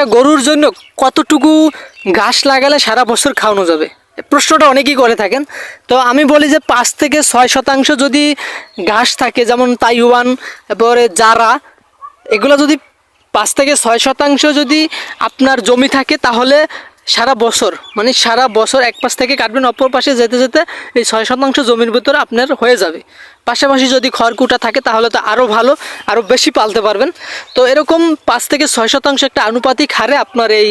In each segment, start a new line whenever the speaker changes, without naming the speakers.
একটা গরুর জন্য কতটুকু ঘাস লাগালে সারা বছর খাওয়ানো যাবে? প্রশ্নটা অনেকেই করে থাকেন। তো আমি বলি যে পাঁচ থেকে ছয় শতাংশ যদি ঘাস থাকে, যেমন তাইওয়ান, এরপরে জারা, এগুলো যদি পাঁচ থেকে ছয় শতাংশ যদি আপনার জমি থাকে, তাহলে সারা বছর মানে সারা বছর এক পাশ থেকে কাটবেন, অপর পাশে যেতে যেতে এই ছয় শতাংশ জমির ভিতরে আপনার হয়ে যাবে। পাশাপাশি যদি খড়কুটা থাকে, তাহলে তো আরও ভালো আরও বেশি পালতে পারবেন। তো এরকম পাঁচ থেকে ছয় শতাংশ একটা আনুপাতিক হারে আপনার এই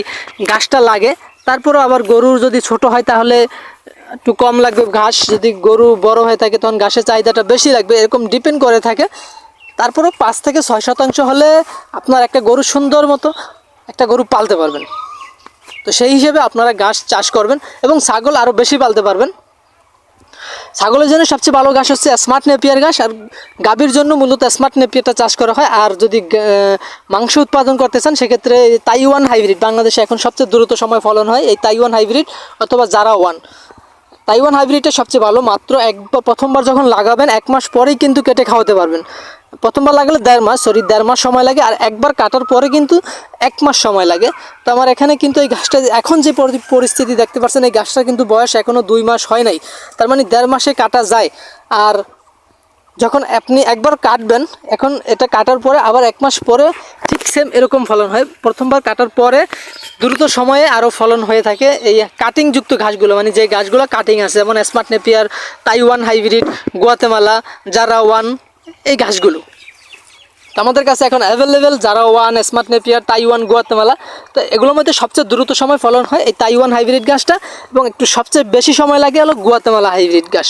গাছটা লাগে। তারপরেও আবার গরুর যদি ছোট হয়, তাহলে একটু কম লাগবে। ঘাস যদি গরু বড় হয়ে থাকে, তখন ঘাসের চাহিদাটা বেশি লাগবে। এরকম ডিপেন্ড করে থাকে। তারপরেও পাঁচ থেকে ছয় শতাংশ হলে আপনার একটা গরু সুন্দর মতো একটা গরু পালতে পারবেন। তো সেই হিসেবে আপনারা ঘাস চাষ করবেন এবং ছাগল আরও বেশি পালতে পারবেন। ছাগলের জন্য সবচেয়ে ভালো ঘাস হচ্ছে স্মার্ট নেপিয়ার ঘাস আর গাভীর জন্য মূলত স্মার্ট নেপিয়ারটা চাষ করা হয়। আর যদি মাংস উৎপাদন করতে চান, সেক্ষেত্রে তাইওয়ান হাইব্রিড বাংলাদেশে এখন সবচেয়ে দ্রুত সময় ফলন হয় এই তাইওয়ান হাইব্রিড অথবা জারা ওয়ান। তাইওয়ান হাইব্রিডটা সবচেয়ে ভালো, মাত্র একবার প্রথমবার যখন লাগাবেন, এক মাস পরেই কিন্তু কেটে খাওয়াতে পারবেন। প্রথমবার লাগালে দেড় মাস সরি দেড় মাস সময় লাগে আর একবার কাটার পরে কিন্তু এক মাস সময় লাগে। তো আমার এখানে কিন্তু এই গাছটা, এখন যে পরিস্থিতি দেখতে পাচ্ছেন, এই গাছটা কিন্তু বয়স এখনও দুই মাস হয় নাই। তার মানে দেড় মাসে কাটা যায়। আর যখন আপনি একবার কাটবেন, এখন এটা কাটার পরে আবার এক মাস পরে ঠিক সেম এরকম ফলন হয়। প্রথমবার কাটার পরে দ্রুত সময়ে আরও ফলন হয়ে থাকে এই কাটিংযুক্ত ঘাসগুলো মানে যে গাছগুলো কাটিং আছে, যেমন smart napier Taiwan hybrid Guatemala জারা ওয়ান এই ঘাসগুলো। আমাদের কাছে এখন অ্যাভেলেবেল যারা one smart napier Taiwan Guatemala তো এগুলোর মধ্যে সবচেয়ে দ্রুত সময় ফলন হয় এই তাইওয়ান হাইব্রিড গাছটা এবং একটু সবচেয়ে বেশি সময় লাগে হলো গুয়াতেমালা হাইব্রিড ঘাস।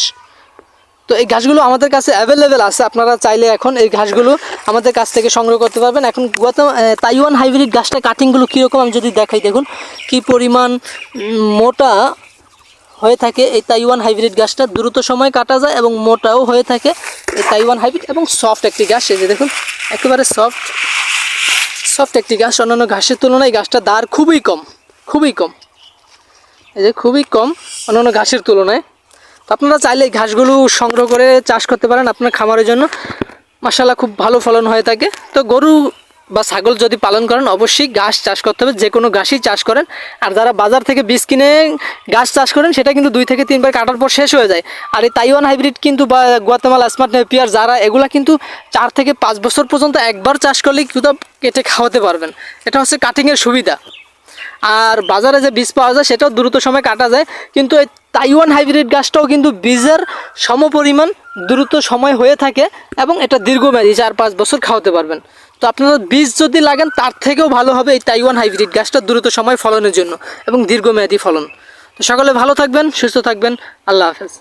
তো এই ঘাসগুলো আমাদের কাছে অ্যাভেলেবেল আছে, আপনারা চাইলে এখন এই ঘাসগুলো আমাদের কাছ থেকে সংগ্রহ করতে পারবেন। এখন গত তাইওয়ান হাইব্রিড গাছটা কাটিংগুলো কীরকম আমি যদি দেখাই দেখুন, কি পরিমাণ মোটা হয়ে থাকে এই তাইওয়ান হাইব্রিড গাছটা দ্রুত সময় কাটা যায় এবং মোটাও হয়ে থাকে। তাইওয়ান হাইব্রিড এবং সফট একটি গাছ এই যে দেখুন, একেবারে সফট সফট একটি গাছ অন্যান্য ঘাসের তুলনায় গাছটা দাঁড় খুবই কম খুবই কম। এই যে খুবই কম অন্যান্য ঘাসের তুলনায়। তো আপনারা চাইলে এই ঘাসগুলো সংগ্রহ করে চাষ করতে পারেন আপনার খামারের জন্য। মাসাল্লাহ খুব ভালো ফলন হয়ে থাকে। তো গরু বা ছাগল যদি পালন করেন, অবশ্যই ঘাস চাষ করতে হবে যে কোনো ঘাসই চাষ করেন। আর যারা বাজার থেকে বীজ কিনে ঘাস চাষ করেন, সেটা কিন্তু দুই থেকে তিনবার কাটার পর শেষ হয়ে যায়। আর এই তাইওয়ান হাইব্রিড কিন্তু বা গুয়াতেমালা স্মার্ট নেপিয়ার যারা, এগুলা কিন্তু চার থেকে পাঁচ বছর পর্যন্ত একবার চাষ করলেই কিন্তু কেটে খাওয়াতে পারবেন। এটা হচ্ছে কাটিংয়ের সুবিধা। আর বাজারে যে বীজ পাওয়া যায়, সেটাও দ্রুত সময় কাটা যায়। কিন্তু এই তাইওয়ান হাইব্রিড গাছটাও কিন্তু বীজের সমপরিমাণ দ্রুত সময় হয়ে থাকে এবং এটা দীর্ঘমেয়াদী, চার পাঁচ বছর খাওয়াতে পারবেন। তো আপনারা বীজ যদি লাগেন, তার থেকেও ভালো হবে এই তাইওয়ান হাইব্রিড গাছটা দ্রুত সময় ফলনের জন্য এবং দীর্ঘমেয়াদী ফলন। তো সকলে ভালো থাকবেন, সুস্থ থাকবেন, আল্লাহ হাফেজ।